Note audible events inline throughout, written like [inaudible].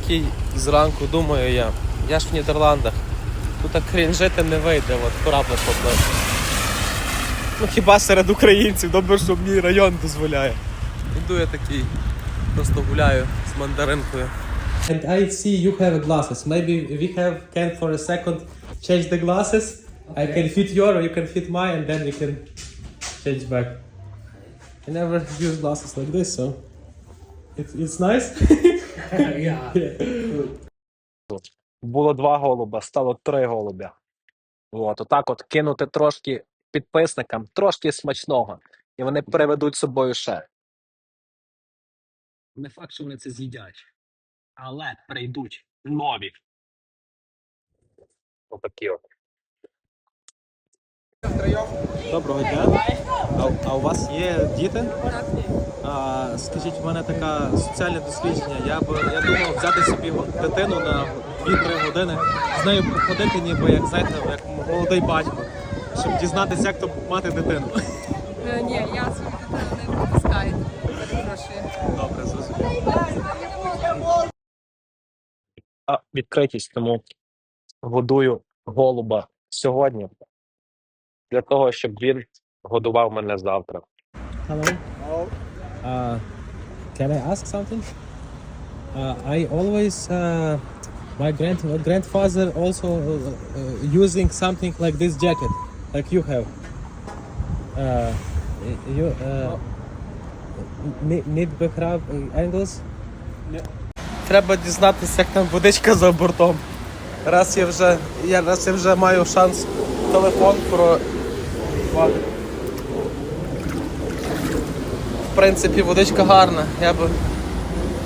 такий зранку думаю я. Я ж в Нідерландах. Тут так крінжити не вийде, от правда поплив. Ну хіба серед українців, добре, що мій район дозволяє. Іду я такий, просто гуляю з мандаринкою. And I see you have glasses. Maybe we have can for a second change the glasses. Okay. I can fit your or you can fit mine and then we can change back. I never use glasses like this, so it's, it's nice. [laughs] було два голуба, стало три голубя. От, отак от кинути трошки підписникам, трошки смачного, і вони приведуть з собою ще. Не факт, що вони це з'їдять, але прийдуть нові. Отакі от. Доброго дня. А, а у вас є діти? А, скажіть, в мене таке соціальне дослідження. Я б я думав взяти собі дитину на 2-3 години, з нею походити, ніби як знаєте, як молодий батько, щоб дізнатися, як то мати дитину. Е, Ні, я свою дитину не пропускаю. Перепрошую. Добре, зрозумів. А, відкритість, тому годую голуба сьогодні для того, щоб він годував мене завтра. Hello. Uh, can I ask something? Uh, I always, uh, my grand grandfather also uh, uh, using something like this jacket, like you have. Uh, you uh, need, need angles? Треба дізнатися, як там водичка за бортом. Раз я вже, я, раз я вже маю шанс телефон про. Принципі, водичка гарна, я би,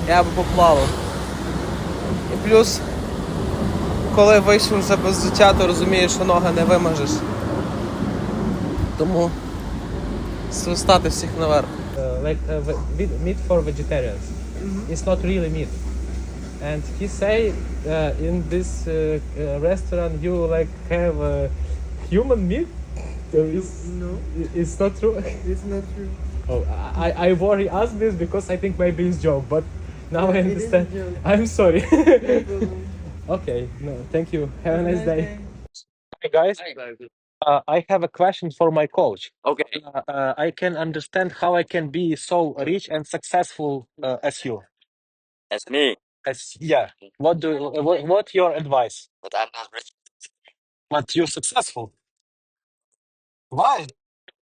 я би поплавав. І плюс, коли вийшов вже без життя, то розумієш, що ноги не вимажеш. Тому свистати всіх наверх. like uh, meat for vegetarians. Mm -hmm. It's not really meat. And he say uh, in this uh, uh, restaurant you like have uh, human meat. It's, No, it's not true. it's not true. Oh, I, I worry ask this because I think maybe it's joke, but now I It is a understand. I'm sorry. [laughs] No okay, no, thank you. Have a nice day. Hey guys, uh, I have a question for my coach. Okay. Uh, uh, I can understand how I can be so rich and successful uh, as you. As me, As yeah, what do what, what your advice? but I'm not rich. But you're successful. Why?